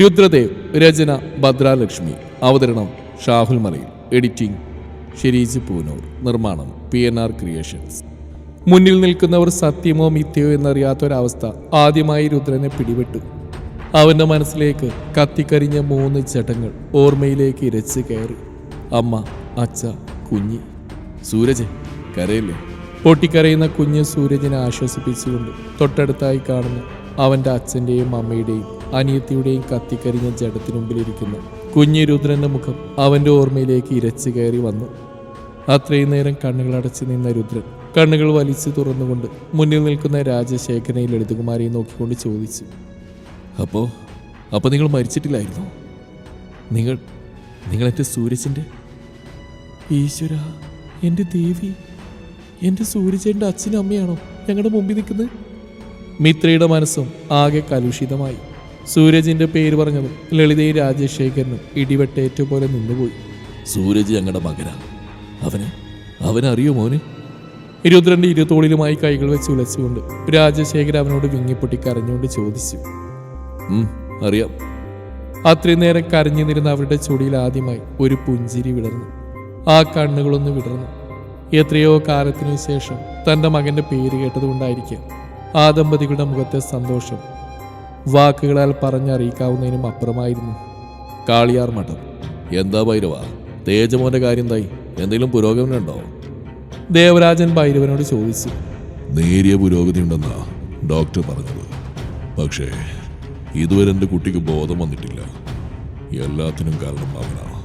രുദ്രദേവ് രചന ഭദ്രാലക്ഷ്മി. അവതരണം ഷാഹുൽ മലയിൽ. എഡിറ്റിംഗ് ഷിരീജ് പൂനൂർ. നിർമ്മാണം P N R creations. മുന്നിൽ നിൽക്കുന്നവർ സത്യമോ മിഥ്യയോ എന്നറിയാത്തൊരവസ്ഥ ആദ്യമായി രുദ്രനെ പിടിപെട്ടു. അവന്റെ മനസ്സിലേക്ക് കത്തിക്കരിഞ്ഞ മൂന്ന് ചട്ടങ്ങൾ ഓർമ്മയിലേക്ക് ഇരച്ച് കയറി. അമ്മ അച്ഛ കുഞ്ഞി. സൂരജ് കരയില്ലേ? പൊട്ടിക്കരയുന്ന കുഞ്ഞ് സൂരജിനെ ആശ്വസിപ്പിച്ചുകൊണ്ട് തൊട്ടടുത്തായി കാണുന്ന അവന്റെ അച്ഛന്റെയും അമ്മയുടെയും അനിയത്തിയുടെയും കത്തിക്കരിഞ്ഞ ജഡത്തിനുമ്പിലിരിക്കുന്നു കുഞ്ഞി രുദ്രന്റെ മുഖം അവന്റെ ഓർമ്മയിലേക്ക് ഇരച്ചു കയറി വന്നു. അത്രയും നേരം കണ്ണുകൾ അടച്ചു നിന്ന രുദ്രൻ കണ്ണുകൾ വലിച്ചു തുറന്നുകൊണ്ട് മുന്നിൽ നിൽക്കുന്ന രാജശേഖരനെ ലളിതകുമാരിയെ നോക്കിക്കൊണ്ട് ചോദിച്ചു അപ്പോ അപ്പൊ നിങ്ങൾ മരിച്ചിട്ടില്ലായിരുന്നു? നിങ്ങൾ നിങ്ങൾ എന്റെ സൂരജിന്റെ? ഈശ്വര എന്റെ ദേവി എന്റെ സൂര്യചേട്ടന്റെ അച്ഛനും അമ്മയാണോ ഞങ്ങളുടെ മുമ്പിൽ നിൽക്കുന്നത്? മിത്രയുടെ മനസ്സും ആകെ കലുഷിതമായി. സൂരജിന്റെ പേര് പറഞ്ഞതും ലളിതയും രാജശേഖരനും ഇടിവെട്ടേറ്റ പോലെ നിന്നുപോയി. സൂരജ് ഞങ്ങളുടെ മകനാണ്. അവന്? അവനറിയോ മോന്? ഇരുപത്തിരണ്ട് ഇരുതോളിലുമായി കൈകൾ വെച്ച് ഉലച്ചുകൊണ്ട് രാജശേഖരൻ അവനോട് വിങ്ങിപ്പൊട്ടി കരഞ്ഞുകൊണ്ട് ചോദിച്ചു. "ഉം, അറിയാം. അത്രയും നേരം കരഞ്ഞു നിരുന്ന അവരുടെ ചുടിയിൽ ആദ്യമായി ഒരു പുഞ്ചിരി വിടർന്നു. ആ കണ്ണുകളൊന്ന് വിടർന്നു. എത്രയോ കാലത്തിനു ശേഷം തന്റെ മകന്റെ പേര് കേട്ടതുകൊണ്ടായിരിക്കാം ആ ദമ്പതികളുടെ മുഖത്തെ സന്തോഷം വാക്കുകളാൽ പറഞ്ഞറിയിക്കാവുന്നതിനും അപ്പുറമായിരുന്നു. കാളിയാർ മഠം. എന്താ ഭൈരവ? തേജമോന്റെ കാര്യം എന്തായി എന്തെങ്കിലും പുരോഗമനമുണ്ടോ? ദേവരാജൻ ഭൈരവനോട് ചോദിച്ചു. നേരിയ പുരോഗതി ഉണ്ടെന്നാ ഡോക്ടർ പറഞ്ഞത്. പക്ഷേ ഇതുവരെ എന്റെ കുട്ടിക്ക് ബോധം വന്നിട്ടില്ല. എല്ലാത്തിനും കാരണം അവനാ.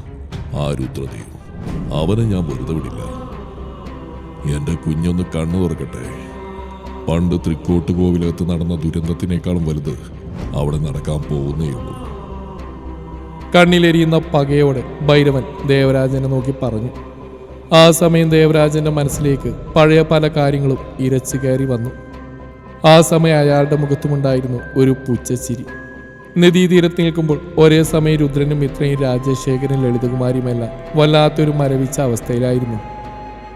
ആ രുദ്രദേവ്. അവനെ ഞാൻ വെറുതെ വിടില്ല. എന്റെ കുഞ്ഞൊന്ന് കണ്ണു തുറക്കട്ടെ. പണ്ട് തൃക്കോട്ട് കോവിലകത്ത് നടന്ന ദുരന്തത്തിനേക്കാളും വലുത് അവിടെ നടക്കാൻ പോകുന്നേയുള്ളൂ കണ്ണിലെരിയുന്ന പകയോടെ ഭൈരവൻ ദേവരാജനെ നോക്കി പറഞ്ഞു. ആ സമയം ദേവരാജന്റെ മനസ്സിലേക്ക് പഴയ പല കാര്യങ്ങളും ഇരച്ചു കയറി വന്നു. ആ സമയം അയാളുടെ മുഖത്തുമുണ്ടായിരുന്നു ഒരു പുച്ഛച്ചിരി നദീതീരത്ത് നിൽക്കുമ്പോൾ ഒരേ സമയം രുദ്രനും മിത്രയും രാജശേഖരൻ ലളിതകുമാരിയുമെല്ലാം വല്ലാത്തൊരു മരവിച്ച അവസ്ഥയിലായിരുന്നു.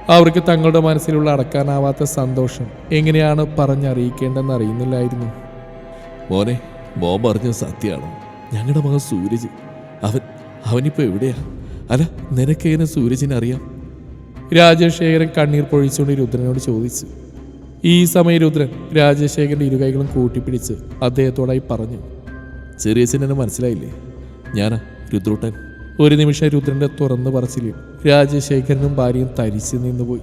അവർക്ക് തങ്ങളുടെ മനസ്സിലുള്ള അടക്കാനാവാത്ത സന്തോഷം എങ്ങനെയാണ് പറഞ്ഞറിയിക്കേണ്ടെന്ന് അറിയുന്നില്ലായിരുന്നു മോനെ മോൻ പറഞ്ഞ സത്യമാണോ. ഞങ്ങളുടെ മകൻ സൂരജ്. അവൻ അവനിപ്പോ എവിടെയാ? അല്ല നിനക്കെങ്ങനെ സൂരജിനെ അറിയാം? രാജശേഖരൻ കണ്ണീർ പൊഴിച്ചുകൊണ്ട് രുദ്രനോട് ചോദിച്ചു. ഈ സമയം രുദ്രൻ രാജശേഖരന്റെ ഇരുകൈകളും കൂട്ടിപ്പിടിച്ച് അദ്ദേഹത്തോടായി പറഞ്ഞു. ചെറിയച്ഛനെ മനസ്സിലായില്ലേ? ഞാനാ രുദ്രൂട്ടൻ. ഒരു നിമിഷം രുദ്രന്റെ തുറന്നു പറച്ചിലിൽ രാജശേഖരനും ഭാര്യയും തരിച്ചു നിന്നുപോയി.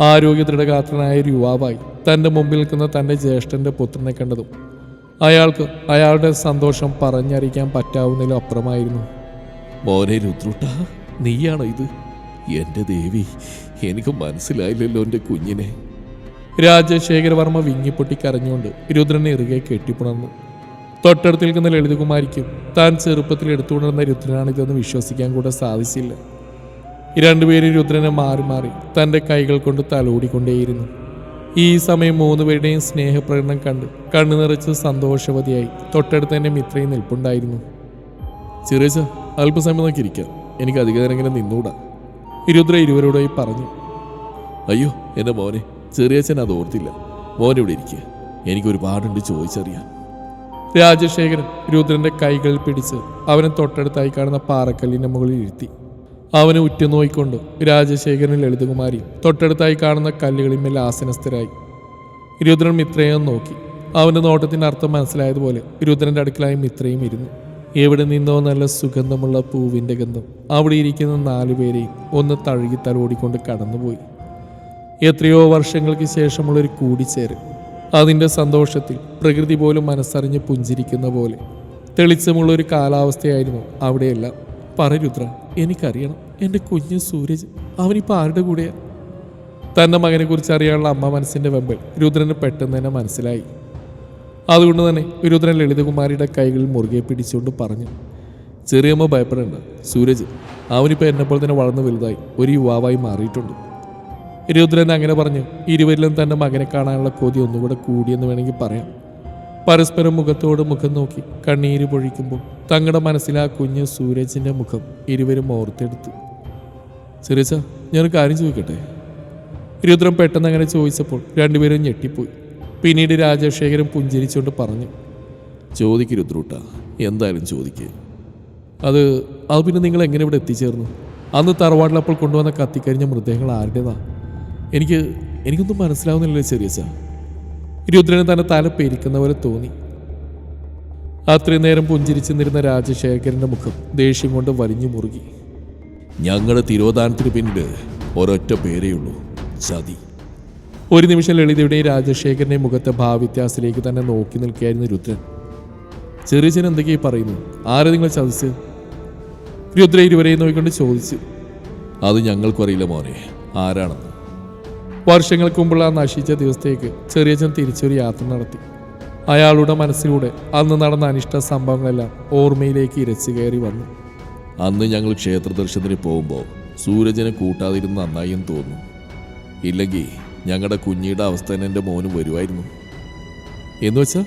ആരോഗ്യ ദൃഢഗാത്രനായ ഒരു യുവാവായി തന്റെ മുമ്പിൽ നിൽക്കുന്ന തന്റെ ജ്യേഷ്ഠന്റെ പുത്രനെ കണ്ടതും അയാൾക്ക് അയാളുടെ സന്തോഷം പറഞ്ഞറിയിക്കാൻ പറ്റാവുന്നതിലും അപ്പുറമായിരുന്നു. മോനെ രുദ്രുട്ട നീയാണോ ഇത്? എന്റെ ദേവി എനിക്ക് മനസ്സിലായില്ലല്ലോ എന്റെ കുഞ്ഞിനെ. രാജശേഖരവർമ്മ വിങ്ങിപ്പൊട്ടി കരഞ്ഞുകൊണ്ട് രുദ്രനെ ഇറുകെ കെട്ടിപ്പുണർന്നു. തൊട്ടടുത്ത് നിൽക്കുന്ന ലളിതകുമാരിക്കും താൻ ചെറുപ്പത്തിൽ എടുത്തുകൊണ്ടിരുന്ന രുദ്രനാണിതെന്ന് വിശ്വസിക്കാൻ കൂടെ സാധിച്ചില്ല. രണ്ടുപേരും രുദ്രനെ മാറി മാറി തന്റെ കൈകൾ കൊണ്ട് തലോടിക്കൊണ്ടേയിരുന്നു. ഈ സമയം മൂന്നുപേരുടെയും സ്നേഹപ്രകടനം കണ്ട് കണ്ണു നിറച്ച് സന്തോഷവതിയായി. തൊട്ടടുത്ത് തന്നെ മിത്രയും നിൽപ്പുണ്ടായിരുന്നു. ചെറിയ അല്പസമയം നോക്കി ഇരിക്കാം. എനിക്ക് അധിക നേരം ഇങ്ങനെ നിന്നൂടാ. ഇരുദ്ര ഇരുവരോടായി പറഞ്ഞു. അയ്യോ എന്റെ മോനെ ചെറിയച്ഛൻ അത് ഓർത്തില്ല. മോൻ ഇവിടെ ഇരിക്കുക എനിക്ക് ഒരുപാടുണ്ട് ചോദിച്ചറിയാൻ. രാജശേഖരൻ രുദ്രന്റെ കൈകൾ പിടിച്ച് അവനെ തൊട്ടടുത്തായി കാണുന്ന പാറക്കല്ലിന്റെ മുകളിൽ ഇരുത്തി. അവനെ ഉറ്റുനോയിക്കൊണ്ട് രാജശേഖരൻ ലളിതകുമാരി തൊട്ടടുത്തായി കാണുന്ന കല്ലുകളിന്മേൽ ആസനസ്ഥരായി. രുദ്രൻ മിത്രയെന്ന് നോക്കി. അവന്റെ നോട്ടത്തിന്റെ അർത്ഥം മനസ്സിലായതുപോലെ രുദ്രന്റെ അടുക്കലായി മിത്രയും ഇരുന്നു. എവിടെ നിന്നോ നല്ല സുഗന്ധമുള്ള പൂവിന്റെ ഗന്ധം. അവിടെ ഇരിക്കുന്ന നാലുപേരെയും ഒന്ന് തഴുകി തലോടിക്കൊണ്ട് കടന്നുപോയി. എത്രയോ വർഷങ്ങൾക്ക് ശേഷമുള്ളൊരു കൂടിച്ചേരൽ. അതിന്റെ സന്തോഷത്തിൽ പ്രകൃതി പോലും മനസ്സറിഞ്ഞ് പുഞ്ചിരിക്കുന്ന പോലെ. തെളിച്ചമുള്ളൊരു കാലാവസ്ഥയായിരുന്നു അവിടെയെല്ലാം. പറ രുദ്ര എനിക്കറിയണം. എന്റെ കുഞ്ഞ് സൂരജ് അവനിപ്പോൾ ആരുടെ കൂടെയാണ് തന്റെ മകനെ കുറിച്ച് അറിയാനുള്ള അമ്മ മനസ്സിന്റെ വെമ്പൽ രുദ്രന് പെട്ടെന്ന് തന്നെ മനസ്സിലായി. അതുകൊണ്ട് തന്നെ രുദ്രൻ ലളിതകുമാരിയുടെ കൈകളിൽ മുറുകെ പിടിച്ചുകൊണ്ട് പറഞ്ഞു ചെറിയമ്മ ഭയപ്പെടേണ്ട സൂരജ് അവനിപ്പോൾ എന്നെപ്പോലെ തന്നെ വളർന്നു വലുതായി ഒരു യുവാവായി മാറിയിട്ടുണ്ട്. രുദ്രൻ അങ്ങനെ പറഞ്ഞു ഇരുവരിലും തന്റെ മകനെ കാണാനുള്ള കൊതി ഒന്നുകൂടെ കൂടിയെന്ന് വേണമെങ്കിൽ പറയാം. പരസ്പരം മുഖത്തോട് മുഖം നോക്കി കണ്ണീര് പൊഴിക്കുമ്പോൾ തങ്ങളുടെ മനസ്സിൽ ആ കുഞ്ഞ് സൂരജിന്റെ മുഖം ഇരുവരും ഓർത്തെടുത്തു. സുരേജ ഞാൻ കാര്യം ചോദിക്കട്ടെ? രുദ്രം പെട്ടെന്ന് അങ്ങനെ ചോദിച്ചപ്പോൾ രണ്ടുപേരും ഞെട്ടിപ്പോയി. പിന്നീട് രാജശേഖരൻ പുഞ്ചിരിച്ചുകൊണ്ട് പറഞ്ഞു ചോദിക്ക് രുദ്രൂട്ട എന്തായാലും ചോദിക്കുക അത് അത് പിന്നെ നിങ്ങൾ എങ്ങനെ ഇവിടെ എത്തിച്ചേർന്നു? അന്ന് തറവാട്ടിൽ അപ്പോൾ കൊണ്ടുവന്ന കത്തിക്കരിഞ്ഞ മൃതദേഹങ്ങൾ ആരുടേതാണ് എനിക്ക് എനിക്കൊന്നും മനസ്സിലാവുന്നില്ലല്ലോ ചെറിയച്ച രുദ്രന് തന്നെ തല പെരിക്കുന്ന പോലെ തോന്നി. അത്രയും നേരം പുഞ്ചിരിച്ചു നിന്നിരുന്ന രാജശേഖരന്റെ മുഖം ദേഷ്യം കൊണ്ട് വലിഞ്ഞു മുറുകി. ഞങ്ങളുടെ തിരോധാനത്തിന് പിന്നിൽ ഒരൊറ്റ പേരേയുള്ളൂ ചതി ഒരു നിമിഷം ലളിതയുടെയും രാജശേഖരന്റെ മുഖത്തെ ഭാവവ്യത്യാസത്തിലേക്ക് തന്നെ നോക്കി നിൽക്കുകയായിരുന്നു രുദ്രൻ. ചെറിയച്ചൻ എന്തൊക്കെയായി പറയുന്നു ആരെ നിങ്ങൾ ചതിച്ച് രുദ്ര ഇരുവരെയും നോക്കിക്കൊണ്ട് ചോദിച്ചു. അത് ഞങ്ങൾക്കറിയില്ല മോനെ ആരാണെന്ന്. വർഷങ്ങൾക്ക് മുമ്പുള്ള ആ നശിച്ച ദിവസത്തേക്ക് ചെറിയച്ചൻ തിരിച്ചൊരു യാത്ര നടത്തി. അയാളുടെ മനസ്സിലൂടെ അന്ന് നടന്ന അനിഷ്ട സംഭവങ്ങളെല്ലാം ഓർമ്മയിലേക്ക് ഇരച്ചു കയറി വന്നു. അന്ന് ഞങ്ങൾ ക്ഷേത്ര ദർശനത്തിന് പോകുമ്പോൾ സൂരജനെ കൂട്ടാതിരുന്ന് നന്നായി എന്ന് തോന്നുന്നു. ഇല്ലെങ്കിൽ ഞങ്ങളുടെ കുഞ്ഞിയുടെ അവസ്ഥ തന്നെ എന്റെ മോന് വരുമായിരുന്നു. എന്ന് വെച്ചാൽ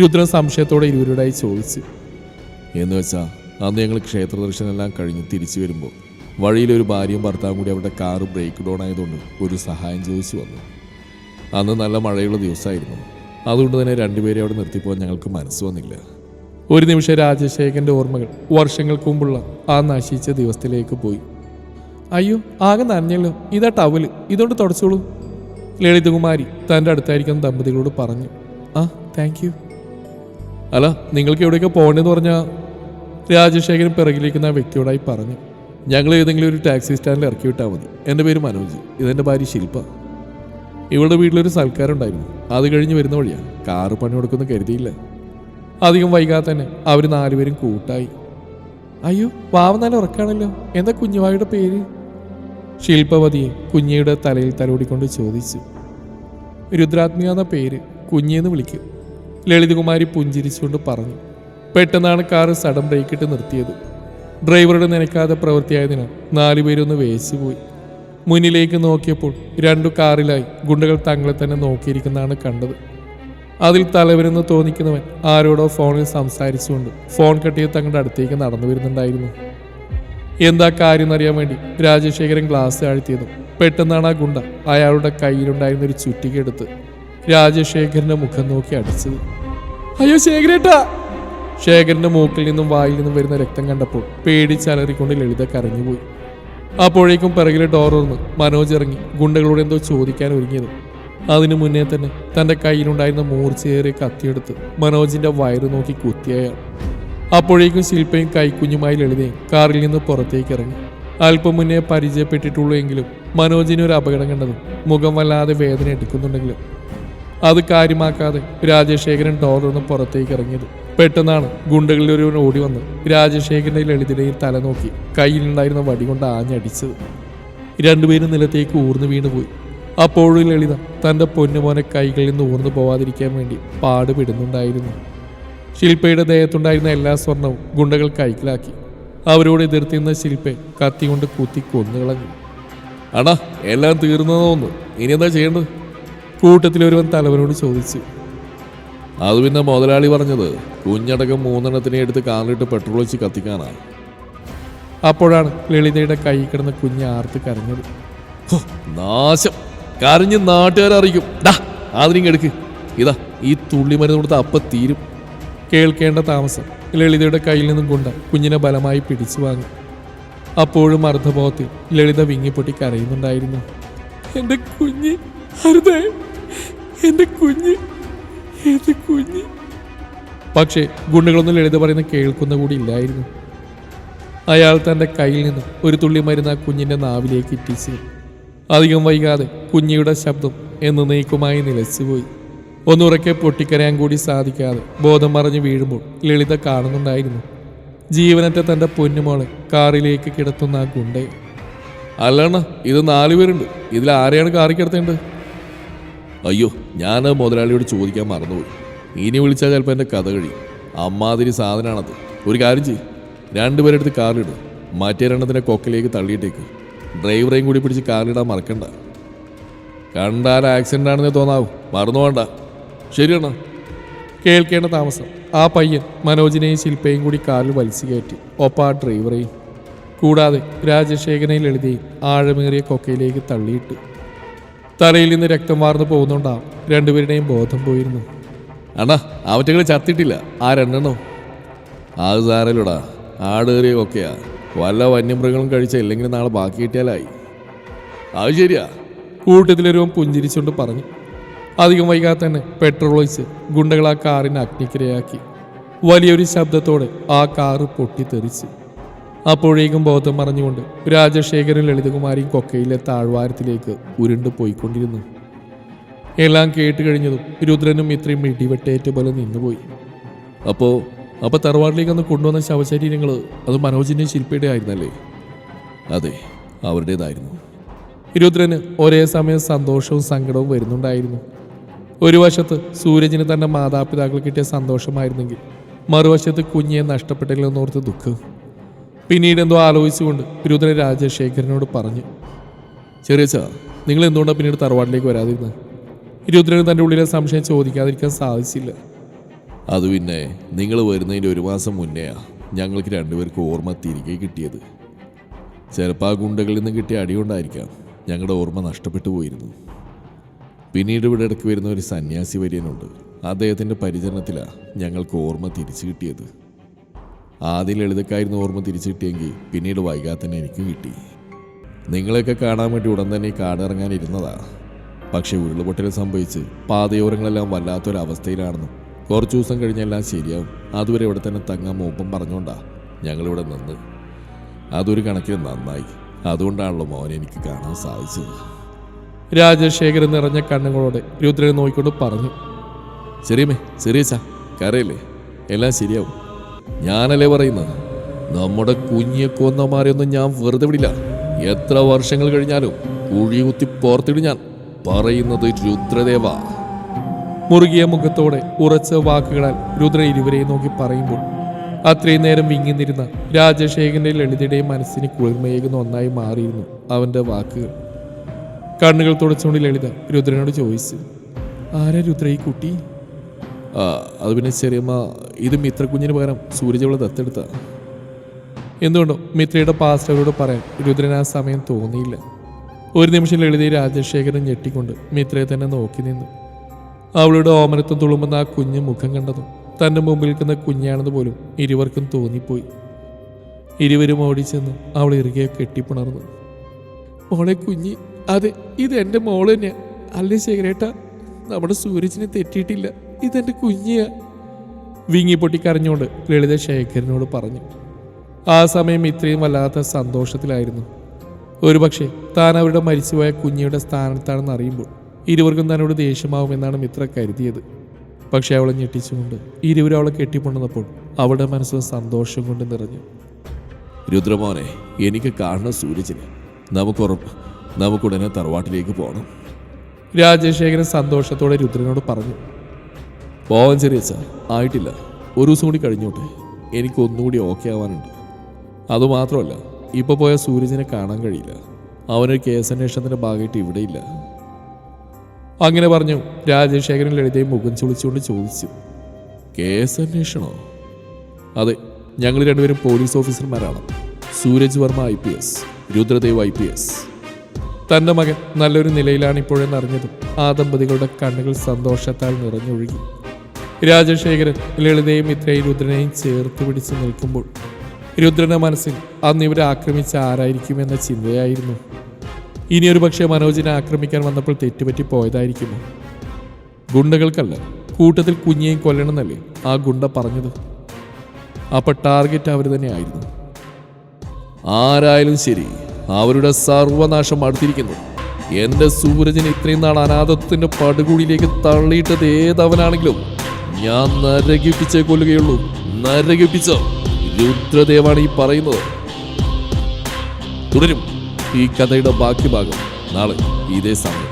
രുദ്രൻ സംശയത്തോടെ ഇരുവരുടായി ചോദിച്ചു. എന്ന് വെച്ചാൽ അന്ന് ഞങ്ങൾ ക്ഷേത്ര ദർശനമെല്ലാം കഴിഞ്ഞ് തിരിച്ചു വരുമ്പോൾ വഴിയിലൊരു ഭാര്യയും ഭർത്താവും കൂടി അവരുടെ കാർ ബ്രേക്ക് ഡൗൺ ആയതുകൊണ്ട് ഒരു സഹായം ചോദിച്ചു വന്നു. അന്ന് നല്ല മഴയുള്ള ദിവസമായിരുന്നു. അതുകൊണ്ട് തന്നെ രണ്ടുപേരെ അവിടെ നിർത്തിപ്പോകാൻ ഞങ്ങൾക്ക് മനസ്സ് വന്നില്ല. ഒരു നിമിഷം രാജശേഖരന്റെ ഓർമ്മകൾ വർഷങ്ങൾക്ക് മുമ്പുള്ള ആ നശിച്ച ദിവസത്തിലേക്ക് പോയി. അയ്യോ ആകെ നനഞ്ഞല്ലോ. ഇതാ ടവൽ ഇതുകൊണ്ട് തുടച്ചോളൂ. ലളിതകുമാരി തന്റെ അടുത്തായിരിക്കുന്ന ദമ്പതികളോട് പറഞ്ഞു. ആ താങ്ക് യു അല്ല നിങ്ങൾക്ക് എവിടെയൊക്കെ പോകണ്ടെന്ന് പറഞ്ഞാൽ രാജശേഖരൻ പിറകിലിരിക്കുന്ന ആ വ്യക്തിയോടായി പറഞ്ഞു. ഞങ്ങൾ ഏതെങ്കിലും ഒരു ടാക്സി സ്റ്റാൻഡിൽ ഇറക്കി വിട്ടാൽ മതി. എന്റെ പേര് മനോജ്. ഇതെന്റെ ഭാര്യ ശില്പ. ഇവളുടെ വീട്ടിലൊരു സൽക്കാരം ഉണ്ടായിരുന്നു അത് കഴിഞ്ഞ് വരുന്ന വഴിയാണ്. കാറ് പണി കൊടുക്കുന്ന കരുതിയില്ല. അധികം വൈകാതെ തന്നെ അവർ നാലുപേരും കൂട്ടായി. അയ്യോ വാവ നല്ല ഉറക്കാണല്ലോ. എന്താ കുഞ്ഞുവായുടെ പേര്? ശില്പവതിയെ കുഞ്ഞിയുടെ തലയിൽ തലോടിക്കൊണ്ട് ചോദിച്ചു. രുദ്രാത്മിക എന്ന പേര് കുഞ്ഞിയെന്ന് വിളിക്കും. ലളിതകുമാരി പുഞ്ചിരിച്ചുകൊണ്ട് പറഞ്ഞു. പെട്ടെന്നാണ് കാറ് സഡൻ ബ്രേക്കിട്ട് നിർത്തിയത്. ഡ്രൈവറുടെ നനയ്ക്കാതെ പ്രവൃത്തിയായതിനാൽ നാലുപേരൊന്ന് പോയി മുന്നിലേക്ക് നോക്കിയപ്പോൾ രണ്ടു കാറിലായി ഗുണ്ടകൾ തങ്ങളെ തന്നെ നോക്കിയിരിക്കുന്നതാണ് കണ്ടത്. അതിൽ തലവരെന്ന് തോന്നിക്കുന്നവൻ ആരോടോ ഫോണിൽ സംസാരിച്ചുകൊണ്ട് ഫോൺ കട്ടിയെ തങ്ങളുടെ അടുത്തേക്ക് നടന്നു വരുന്നുണ്ടായിരുന്നു. എന്താ കാര്യം എന്നറിയാൻ വേണ്ടി രാജശേഖരൻ ഗ്ലാസ് താഴ്ത്തിയതും പെട്ടെന്നാണ് ആ ഗുണ്ട അയാളുടെ കയ്യിലുണ്ടായിരുന്ന ഒരു ചുറ്റിക എടുത്ത് രാജശേഖരന്റെ മുഖം നോക്കി അടിച്ചത്. അയ്യോ ശേഖരേട്ടാ ശേഖരന്റെ മൂക്കിൽ നിന്നും വായിൽ നിന്നും വരുന്ന രക്തം കണ്ടപ്പോൾ പേടിച്ചലറിക്കൊണ്ട് ലളിത കരഞ്ഞുപോയി. അപ്പോഴേക്കും പിറകിലെ ഒന്ന് മനോജ് ഇറങ്ങി ഗുണ്ടകളോട് എന്തോ ചോദിക്കാൻ ഒരുങ്ങിയത്. അതിനു മുന്നേ തന്നെ തന്റെ കയ്യിലുണ്ടായിരുന്ന മൂർച്ചയേറിയ കത്തിയെടുത്ത് മനോജിന്റെ വയറ് നോക്കി കുത്തിയയാൾ. അപ്പോഴേക്കും ശില്പയും കൈക്കുഞ്ഞുമായി ലളിതയും കാറിൽ നിന്ന് പുറത്തേക്ക് ഇറങ്ങി. അല്പം മുന്നേ പരിചയപ്പെട്ടിട്ടുള്ളൂ എങ്കിലും മനോജിന് ഒരു അപകടം കണ്ടതും മുഖം വല്ലാതെ വേദന എടുക്കുന്നുണ്ടെങ്കിലും അത് കാര്യമാക്കാതെ രാജശേഖരൻ ടോറിൽ നിന്ന് പുറത്തേക്ക് ഇറങ്ങിയത്. പെട്ടെന്നാണ് ഗുണ്ടകളിൽ ഒരു ഓടി വന്ന് രാജശേഖരന്റെ ലളിതയുടെയും തല നോക്കി കയ്യിലുണ്ടായിരുന്ന വടി കൊണ്ട് ആഞ്ഞടിച്ചത് രണ്ടുപേരും നിലത്തേക്ക് ഊർന്നു വീണുപോയി അപ്പോഴും ലളിത തന്റെ പൊന്നുമോനെ കൈകളിൽ നിന്ന് ഊർന്നു പോവാതിരിക്കാൻ വേണ്ടി പാടുപെടുന്നുണ്ടായിരുന്നു. ശില്പയുടെ ദേഹത്തുണ്ടായിരുന്ന എല്ലാ സ്വർണവും ഗുണ്ടകൾ കൈക്കലാക്കി. അവരോട് എതിർത്തിരുന്ന ശില്പയെ കത്തി കൊണ്ട് കുത്തി കൊന്നുകളഞ്ഞു. അടാ എല്ലാം തീർന്നതോന്നു ഇനി എന്താ ചെയ്യേണ്ടത്? കൂട്ടത്തിലൊരുവൻ തലവനോട് ചോദിച്ചു. അത് പിന്നെ മുതലാളി പറഞ്ഞത് കുഞ്ഞടക്കം മൂന്നെണ്ണത്തിനെ എടുത്ത് കാറിലിട്ട് പെട്രോൾ വെച്ച് കത്തിക്കാനാണ് അപ്പോഴാണ് ലളിതയുടെ കൈ കിടന്ന കുഞ്ഞ് ആർത്ത് കരഞ്ഞത്. നാശം. കരഞ്ഞ് നാട്ടുകാരറിയിക്കും ഡാ അതിനിങ് എടുക്ക്. ഇതാ ഈ തുള്ളി മരുന്ന് കൊടുത്ത അപ്പ തീരും. കേൾക്കേണ്ട താമസം. ലളിതയുടെ കയ്യിൽ നിന്നും കൊണ്ട് കുഞ്ഞിനെ ബലമായി പിടിച്ചു വാങ്ങി. അപ്പോഴും അർദ്ധബോധത്തിൽ ലളിത വിങ്ങിപ്പൊട്ടി കരയുന്നുണ്ടായിരുന്നു. എന്റെ കുഞ്ഞ് അരുതേ എന്റെ കുഞ്ഞ് കുഞ്ഞ്. പക്ഷേ ഗുണ്ടകളൊന്നും ലളിത പറയുന്ന കേൾക്കുന്ന കൂടി ഇല്ലായിരുന്നു. അയാൾ തന്റെ കയ്യിൽ നിന്ന് ഒരു തുള്ളി മരുന്ന് ആ കുഞ്ഞിന്റെ നാവിലേക്ക് ഇറ്റിച്ചു. അധികം വൈകാതെ കുഞ്ഞിയുടെ ശബ്ദം എന്ന് നീക്കുമായി നിലച്ചുപോയി. ഒന്നുറക്കെ പൊട്ടിക്കരയാൻ കൂടി സാധിക്കാതെ ബോധം മറിഞ്ഞ് വീഴുമ്പോൾ ലളിത കാണുന്നുണ്ടായിരുന്നു. ജീവനറ്റ തന്റെ പൊന്നുമോളെ കാറിലേക്ക് കിടത്തുന്ന ആ ഗുണ്ടയെ. അല്ലണ്ണ ഇത് നാലുപേരുണ്ട്. ഇതിൽ ആരെയാണ് കാറി കിടത്തേണ്ടത് അയ്യോ ഞാൻ മുതലാളിയോട് ചോദിക്കാൻ മറന്നുപോയി. ഇനി വിളിച്ചാൽ ചിലപ്പോൾ എന്റെ കഥ കഴിയും. അമ്മാതിരി സാധനമാണത് ഒരു കാര്യം ചെയ്യും. രണ്ടുപേരെടുത്ത് കാറിലിടും. മറ്റേ രണ്ടത്തിന്റെ കൊക്കലേക്ക് തള്ളിയിട്ടേക്ക്. ഡ്രൈവറേയും കൂടി പിടിച്ച് കാറിലിടാൻ മറക്കണ്ട. കണ്ടാൽ ആക്സിഡന്റ് ആണെന്ന് തോന്നാവും. മറന്നു വേണ്ട ശരിയാണോ കേൾക്കേണ്ട താമസം. ആ പയ്യൻ മനോജിനെയും ശില്പയും കൂടി കാറിൽ വലിച്ചു കയറ്റി. ഒപ്പം ആ ഡ്രൈവറെയും. കൂടാതെ രാജശേഖരനെയും ലളിതയും ആഴമേറിയ കൊക്കയിലേക്ക് തള്ളിയിട്ടു തലയിൽ നിന്ന് രക്തം വാർന്നു പോകുന്നുണ്ടാവും രണ്ടുപേരുടെയും ബോധം പോയിരുന്നു. അണ്ണാ അവറ്റകൾ ചത്തിട്ടില്ല. ആ രണ്ടെണ്ണോ. അത് സാരല്ലടാ ആടേറിയൊക്കെയാ വല്ല വന്യമൃഗങ്ങളും കഴിച്ച ഇല്ലെങ്കിൽ നാളെ ബാക്കി കിട്ടിയാലായി. അത് ശരിയാ. കൂട്ടത്തിലൊരുവൻ പുഞ്ചിരിച്ചുകൊണ്ട് പറഞ്ഞു. അധികം വൈകാതെ തന്നെ പെട്രോൾ ഒഴിച്ച് ഗുണ്ടകൾ ആ കാറിനെ അഗ്നിക്കിരയാക്കി. വലിയൊരു ശബ്ദത്തോടെ ആ കാറ് പൊട്ടിത്തെറിച്ച്. അപ്പോഴേക്കും ബോധം മറഞ്ഞുകൊണ്ട് രാജശേഖരൻ ലളിതകുമാരിയും കൊക്കയിലെ താഴ്വാരത്തിലേക്ക് ഉരുണ്ടു പോയിക്കൊണ്ടിരുന്നു. എല്ലാം കേട്ട് കഴിഞ്ഞതും രുദ്രനും ഇത്രയും ഇടിവെട്ടേറ്റ പോലെ നിന്നുപോയി. അപ്പോ അപ്പൊ തറവാട്ടിലേക്ക് അന്ന് കൊണ്ടുവന്ന ശവശരീരങ്ങൾ അത് മനോജിന്റെ ശില്പയുടെ ആയിരുന്നല്ലേ? അതെ അവരുടേതായിരുന്നു. രുദ്രന് ഒരേ സമയം സന്തോഷവും സങ്കടവും വരുന്നുണ്ടായിരുന്നു. ഒരു വശത്ത് സൂരജിന് തന്റെ മാതാപിതാക്കൾ കിട്ടിയ സന്തോഷമായിരുന്നെങ്കിൽ മറുവശത്ത് കുഞ്ഞിയെ നഷ്ടപ്പെട്ടില്ലെന്നോർത്ത് ദുഃഖം. പിന്നീട് എന്തോ ആലോചിച്ചുകൊണ്ട് രുദ്രൻ രാജശേഖരനോട് പറഞ്ഞു ചെറിയ ചാ നിങ്ങൾ എന്തുകൊണ്ടാണ് പിന്നീട് തറവാട്ടിലേക്ക് വരാതിരുന്നത്? രുദ്രന് തന്റെ ഉള്ളിലെ സംശയം ചോദിക്കാതിരിക്കാൻ സാധിച്ചില്ല. അത് പിന്നെ നിങ്ങൾ വരുന്നതിന്റെ ഒരു മാസം മുന്നെയാ ഞങ്ങൾക്ക് രണ്ടുപേർക്ക് ഓർമ്മ തിരികെ കിട്ടിയത്. ചിലപ്പോൾ ആ ഗുണ്ടകളിൽ നിന്ന് കിട്ടിയ അടികൊണ്ടായിരിക്കാം ഞങ്ങളുടെ ഓർമ്മ നഷ്ടപ്പെട്ടു പോയിരുന്നു. പിന്നീട് ഇവിടെ ഇടയ്ക്ക് വരുന്ന ഒരു സന്യാസി വര്യനുണ്ട്. അദ്ദേഹത്തിന്റെ പരിചരണത്തിലാണ് ഞങ്ങൾക്ക് ഓർമ്മ തിരിച്ചു കിട്ടിയത്. ആദ്യം ലളിതക്കായിരുന്നു ഓർമ്മ തിരിച്ചു കിട്ടിയെങ്കിൽ പിന്നീട് വൈകാതെ തന്നെ എനിക്കും കിട്ടി. നിങ്ങളെയൊക്കെ കാണാൻ വേണ്ടി ഉടൻ തന്നെ കാടിറങ്ങാനിരുന്നതാ പക്ഷേ ഉരുളുപൊട്ടൽ സംഭവിച്ച് പാതയോരങ്ങളെല്ലാം വല്ലാത്തൊരവസ്ഥയിലാണെന്നും കുറച്ച് ദിവസം കഴിഞ്ഞെല്ലാം ശരിയാവും. അതുവരെ ഇവിടെ തന്നെ തങ്ങാൻ മൂപ്പം പറഞ്ഞുകൊണ്ടാ ഞങ്ങളിവിടെ നിന്ന്. അതൊരു കണക്കിന് നന്നായി. അതുകൊണ്ടാണല്ലോ മോനെ എനിക്ക് കാണാൻ സാധിച്ചത്. രാജശേഖരൻ നിറഞ്ഞ കണ്ണുകളോടെ രുദ്രനെ നോക്കിക്കൊണ്ട് പറഞ്ഞു. ചെറിയമേ ചെറിയച്ച കരയല്ലേ? എല്ലാം ശരിയാവും. ഞാനല്ലേ പറയുന്നത്? നമ്മുടെ കുഞ്ഞിയെ കൊന്നമാരെയൊന്നും ഞാൻ വെറുതെ വിടില്ല. എത്ര വർഷങ്ങൾ കഴിഞ്ഞാലും കുഴികുത്തി പോർത്തിടും ഞാൻ. പറയുന്നത് രുദ്രദേവ. മുറുകിയ മുഖത്തോടെ ഉറച്ച വാക്കുകളാൽ രുദ്ര ഇരുവരെയും നോക്കി പറയുമ്പോൾ അത്രയും നേരം വിങ്ങിന്നിരുന്ന രാജശേഖരന്റെ ലളിതയുടെയും മനസ്സിന് കുളിർമയേകുന്ന ഒന്നായി മാറിയിരുന്നു അവന്റെ വാക്കുകൾ. കണ്ണുകൾ തുടച്ചുകൊണ്ട് ലളിത രുദ്രനോട് ചോദിച്ചു ആരാ രുദ്ര ഈ കുട്ടി? അത് പിന്നെ ചെറിയമ്മ ഇത് മിത്രക്കുഞ്ഞിന് പകരം സൂര്യജവളെ ദത്തെടുത്ത. എന്തുകൊണ്ടോ മിത്രയുടെ പാസ്റ്ററോട് പറയാൻ രുദ്രൻ ആ സമയം തോന്നിയില്ല. ഒരു നിമിഷം ലളിതയെ രാജശേഖരൻ ഞെട്ടിക്കൊണ്ട് മിത്രയെ തന്നെ നോക്കി നിന്നു. അവളുടെ ഓമനത്വം തുളുമ്പുന്ന ആ കുഞ്ഞു മുഖം കണ്ടതും തന്റെ മുമ്പിൽ നിൽക്കുന്ന കുഞ്ഞാണെന്ന് പോലും ഇരുവർക്കും തോന്നിപ്പോയി. ഇരുവരും ഓടിച്ചെന്ന് അവൾ ഇറുകെ കെട്ടിപ്പുണർന്നു. മോളെ കുഞ്ഞി അതെ ഇത് എന്റെ മോൾ തന്നെയാണ് അല്ലേ ശേഖരേട്ട? നമ്മുടെ സൂരജിനെ തെറ്റിയിട്ടില്ല. ഇതെന്റെ കുഞ്ഞ്. വിങ്ങി കരഞ്ഞുകൊണ്ട് ലളിത ശേഖരനോട് പറഞ്ഞു. ആ സമയം ഇത്രയും വല്ലാത്ത സന്തോഷത്തിലായിരുന്നു. ഒരുപക്ഷെ താൻ അവരുടെ മരിച്ചുപോയ കുഞ്ഞിയുടെ സ്ഥാനത്താണെന്ന് അറിയുമ്പോൾ ഇരുവർക്കും തന്നോട് ദേഷ്യമാവുമെന്നാണ് മിത്ര കരുതിയത്. പക്ഷെ അവളെ ഞെട്ടിച്ചുകൊണ്ട് ഇരുവരും അവളെ കെട്ടിപ്പൊണ്ടുന്നപ്പോൾ അവളുടെ മനസ്സിൽ സന്തോഷം കൊണ്ട് നിറഞ്ഞു. രുദ്രമോനെ എനിക്ക് കാണുന്ന സൂര്യജിന് നമുക്കുറപ്പ് നമുക്കുടനെ തറവാട്ടിലേക്ക് പോകണം രാജശേഖരൻ സന്തോഷത്തോടെ രുദ്രനോട് പറഞ്ഞു. പോവാൻ സാർ ആയിട്ടില്ല. ഒരു ദിവസം കൂടി കഴിഞ്ഞോട്ടെ. എനിക്ക് ഒന്നുകൂടി ഓക്കെ ആവാനുണ്ട്. അതുമാത്രമല്ല ഇപ്പോൾ പോയ സൂരജിനെ കാണാൻ കഴിയില്ല. അവനൊരു കേസ് അന്വേഷണത്തിന്റെ ഭാഗമായിട്ട് ഇവിടെയില്ല അങ്ങനെ പറഞ്ഞു രാജശേഖരൻ ലളിതയും മുഖം ചുളിച്ചുകൊണ്ട് ചോദിച്ചു. കേസ് അന്വേഷണോ? അതെ ഞങ്ങൾ രണ്ടുപേരും police ഓഫീസർമാരാണ് Sooraj Varma I P S Rudradev I P S തന്റെ മകൻ നല്ലൊരു നിലയിലാണ് ഇപ്പോഴെന്ന് അറിഞ്ഞതും ആ ദമ്പതികളുടെ കണ്ണുകൾ സന്തോഷത്താൽ നിറഞ്ഞൊഴുകി. രാജശേഖരൻ ലളിതയും ഇത്രയും രുദ്രനെയും ചേർത്ത് പിടിച്ച് നിൽക്കുമ്പോൾ രുദ്രന്റെ മനസ്സിൽ അന്ന് ഇവരെ ആക്രമിച്ച ആരായിരിക്കുമെന്ന ചിന്തയായിരുന്നു. ഇനിയൊരു പക്ഷേ മനോജിനെ ആക്രമിക്കാൻ വന്നപ്പോൾ തെറ്റുപറ്റി പോയതായിരിക്കുമോ? ഗുണ്ടകൾക്കല്ല കൂട്ടത്തിൽ കുഞ്ഞിയെയും കൊല്ലണമെന്നല്ലേ ആ ഗുണ്ട പറഞ്ഞത്? അപ്പൊ ടാർഗറ്റ് അവർ തന്നെയായിരുന്നു. ആരായാലും ശരി അവരുടെ സർവനാശം അടുത്തിരിക്കുന്നു. എന്റെ സൂരജിന് ഇത്രയും നാൾ അനാഥത്തിന്റെ പടുകൂടിയിലേക്ക് തള്ളിയിട്ടത് ഏതവനാണെങ്കിലും ഞാൻ നരകിപ്പിച്ചേ കൊല്ലുകയുള്ളൂ. നരകിപ്പിച്ച രുദ്രദേവാണ് ഈ പറയുന്നത്. തുടരും ഈ കഥയുടെ ബാക്കി ഭാഗം നാളെ ഇതേ സമയം.